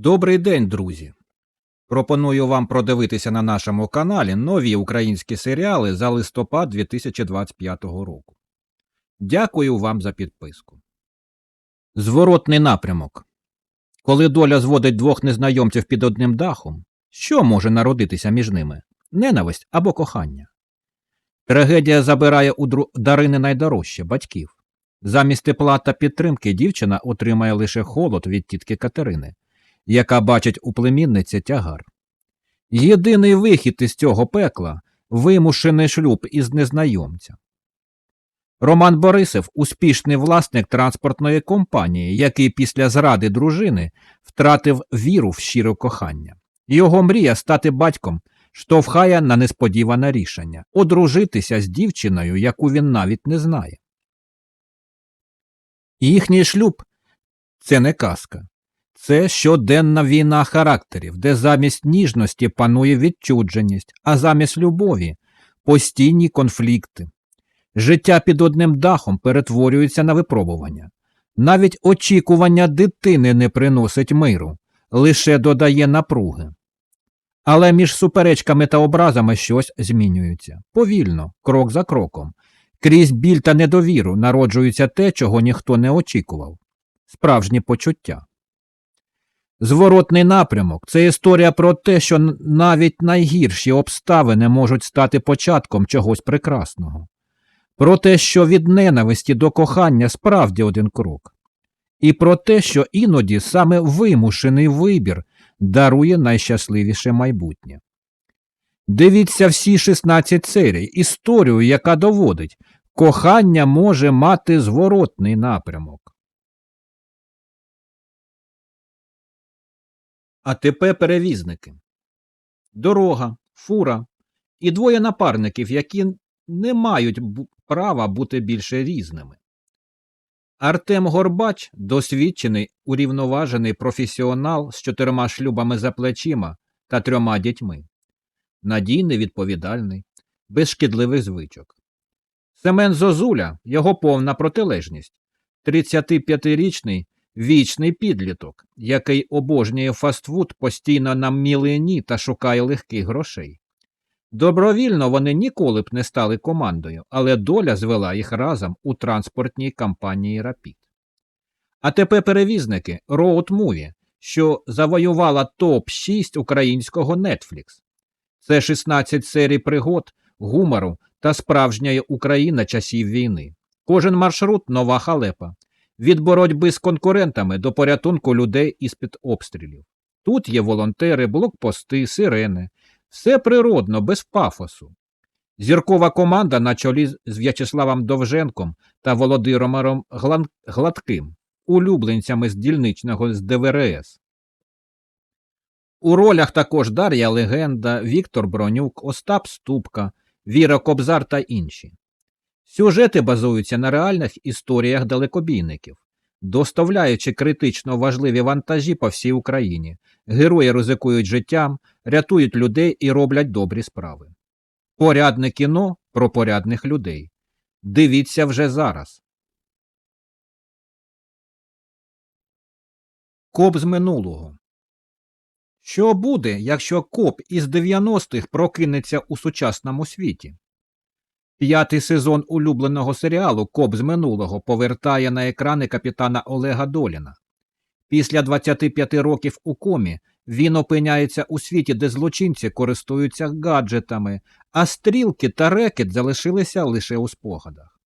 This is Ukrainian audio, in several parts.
Добрий день, друзі! Пропоную вам продивитися на нашому каналі нові українські серіали за листопад 2025 року. Дякую вам за підписку. Зворотний напрямок. Коли доля зводить двох незнайомців під одним дахом, що може народитися між ними? Ненависть або кохання? Трагедія забирає у дру... Дарини найдорожче батьків. Замість тепла та підтримки дівчина отримає лише холод від тітки Катерини яка бачить у племінниці тягар. Єдиний вихід із цього пекла вимушений шлюб із незнайомця. Роман Борисов успішний власник транспортної компанії, який після зради дружини втратив віру в щире кохання. Його мрія стати батьком штовхає на несподіване рішення одружитися з дівчиною, яку він навіть не знає. Їхній шлюб це не казка. Це щоденна війна характерів, де замість ніжності панує відчудженість, а замість любові постійні конфлікти. Життя під одним дахом перетворюється на випробування. Навіть очікування дитини не приносить миру, лише додає напруги. Але між суперечками та образами щось змінюється повільно, крок за кроком. Крізь біль та недовіру народжується те, чого ніхто не очікував справжні почуття. Зворотний напрямок це історія про те, що навіть найгірші обставини можуть стати початком чогось прекрасного, про те, що від ненависті до кохання справді один крок, і про те, що іноді саме вимушений вибір дарує найщасливіше майбутнє. Дивіться всі 16 серій, історію, яка доводить, кохання може мати зворотний напрямок. АТП перевізники. Дорога, фура і двоє напарників, які не мають права бути більше різними. Артем Горбач досвідчений, урівноважений професіонал з чотирма шлюбами за плечима та трьома дітьми. Надійний, відповідальний, без шкідливих звичок. Семен Зозуля його повна протилежність. 35-річний Вічний підліток, який обожнює фастфуд постійно на мілені та шукає легких грошей. Добровільно вони ніколи б не стали командою, але доля звела їх разом у транспортній компанії Рапід. А тепер перевізники Road Movie, що завоювала топ-6 українського Netflix. Це 16 серій пригод, гумору та справжньої України часів війни. Кожен маршрут нова халепа від боротьби з конкурентами до порятунку людей із під обстрілів. Тут є волонтери, блокпости, сирени, все природно, без пафосу. Зіркова команда на чолі з В'ячеславом Довженком та Володимиром Гладким, улюбленцями з дільничного з ДВРС. У ролях також Дар'я Легенда, Віктор Бронюк, Остап Ступка, Віра Кобзар та інші. Сюжети базуються на реальних історіях далекобійників, доставляючи критично важливі вантажі по всій Україні. Герої ризикують життям, рятують людей і роблять добрі справи. Порядне кіно про порядних людей. Дивіться вже зараз. Коп з минулого. Що буде, якщо коп із 90-х прокинеться у сучасному світі? П'ятий сезон улюбленого серіалу Коп з минулого повертає на екрани капітана Олега Доліна. Після 25 років у комі він опиняється у світі, де злочинці користуються гаджетами, а стрілки та рекет залишилися лише у спогадах.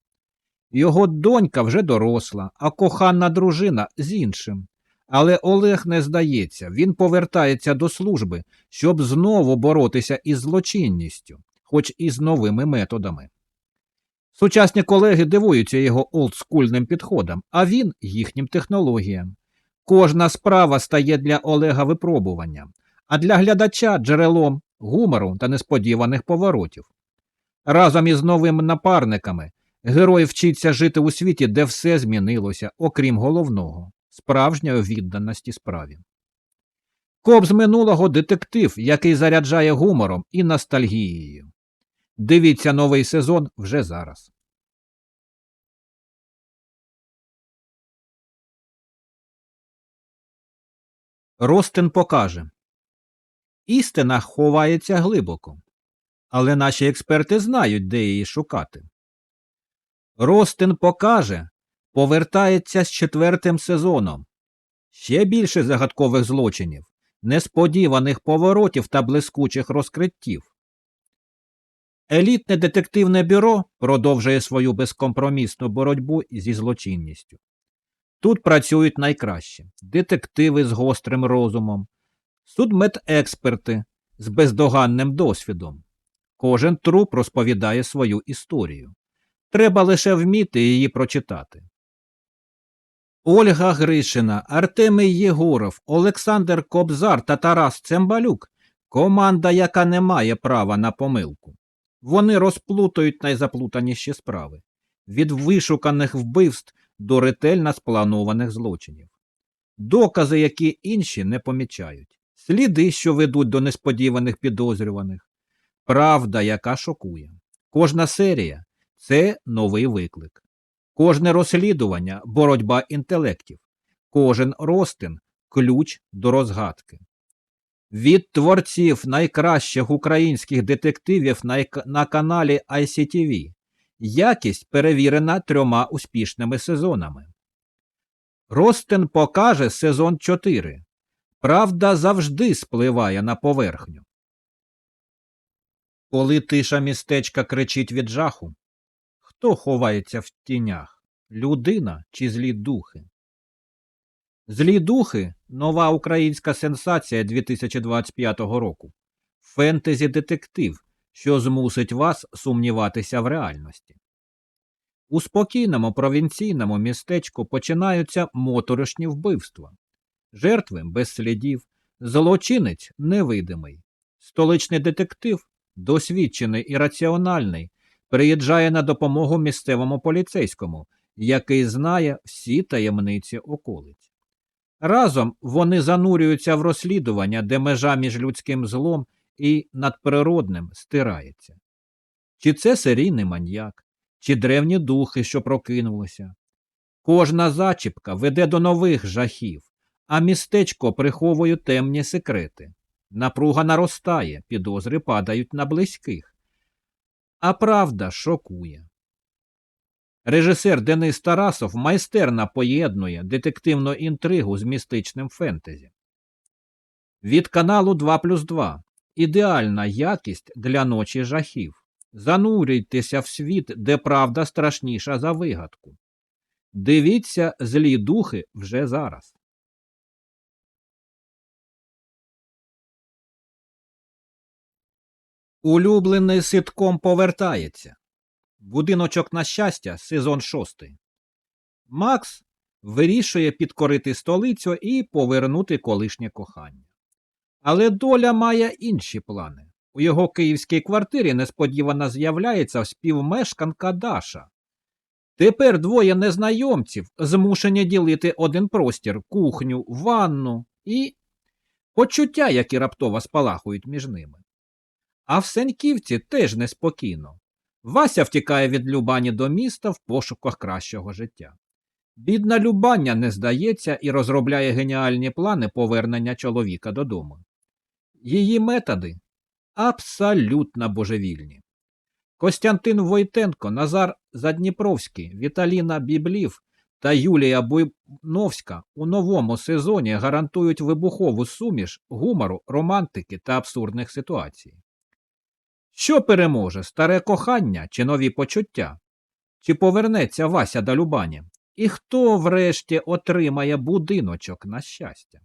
Його донька вже доросла, а кохана дружина з іншим. Але Олег не здається, він повертається до служби, щоб знову боротися із злочинністю, хоч і з новими методами. Сучасні колеги дивуються його олдскульним підходам, а він їхнім технологіям. Кожна справа стає для Олега випробуванням, а для глядача джерелом гумору та несподіваних поворотів. Разом із новими напарниками герой вчиться жити у світі, де все змінилося, окрім головного справжньої відданості справі. Коп з минулого детектив, який заряджає гумором і ностальгією. Дивіться новий сезон вже зараз. Ростин покаже. Істина ховається глибоко, але наші експерти знають, де її шукати. Ростин покаже, повертається з четвертим сезоном. Ще більше загадкових злочинів, несподіваних поворотів та блискучих розкриттів. Елітне детективне бюро продовжує свою безкомпромісну боротьбу зі злочинністю. Тут працюють найкраще детективи з гострим розумом, судмедексперти з бездоганним досвідом. Кожен труп розповідає свою історію. Треба лише вміти її прочитати. Ольга Гришина, Артемій Єгоров, Олександр Кобзар та Тарас Цембалюк команда, яка не має права на помилку. Вони розплутають найзаплутаніші справи від вишуканих вбивств до ретельно спланованих злочинів, докази, які інші не помічають, сліди, що ведуть до несподіваних підозрюваних, правда, яка шокує. Кожна серія це новий виклик. Кожне розслідування боротьба інтелектів, кожен ростин ключ до розгадки. Від творців найкращих українських детективів на, на каналі ICTV. Якість перевірена трьома успішними сезонами. Ростин покаже сезон 4. Правда завжди спливає на поверхню. Коли тиша містечка кричить від жаху, хто ховається в тінях? Людина чи злі духи? Злі духи нова українська сенсація 2025 року. Фентезі детектив, що змусить вас сумніватися в реальності. У спокійному провінційному містечку починаються моторошні вбивства. Жертви без слідів, злочинець невидимий. Столичний детектив, досвідчений і раціональний, приїжджає на допомогу місцевому поліцейському, який знає всі таємниці околиць. Разом вони занурюються в розслідування, де межа між людським злом і надприродним стирається. Чи це серійний маньяк, чи древні духи, що прокинулися. Кожна зачіпка веде до нових жахів, а містечко приховує темні секрети. Напруга наростає, підозри падають на близьких. А правда шокує. Режисер Денис Тарасов майстерно поєднує детективну інтригу з містичним фентезі. Від каналу 2 плюс 2 ідеальна якість для ночі жахів. Занурюйтеся в світ, де правда страшніша за вигадку. Дивіться злі духи вже зараз. Улюблений ситком повертається. Будиночок на щастя, сезон шостий. Макс вирішує підкорити столицю і повернути колишнє кохання. Але доля має інші плани. У його київській квартирі несподівано з'являється співмешканка Даша. Тепер двоє незнайомців змушені ділити один простір, кухню, ванну і почуття, які раптово спалахують між ними. А в Сеньківці теж неспокійно. Вася втікає від Любані до міста в пошуках кращого життя. Бідна Любаня не здається і розробляє геніальні плани повернення чоловіка додому. Її методи абсолютно божевільні. Костянтин Войтенко, Назар Задніпровський, Віталіна Біблів та Юлія Буйновська у новому сезоні гарантують вибухову суміш гумору, романтики та абсурдних ситуацій. Що переможе старе кохання чи нові почуття? Чи повернеться Вася до Любані? І хто врешті отримає будиночок на щастя?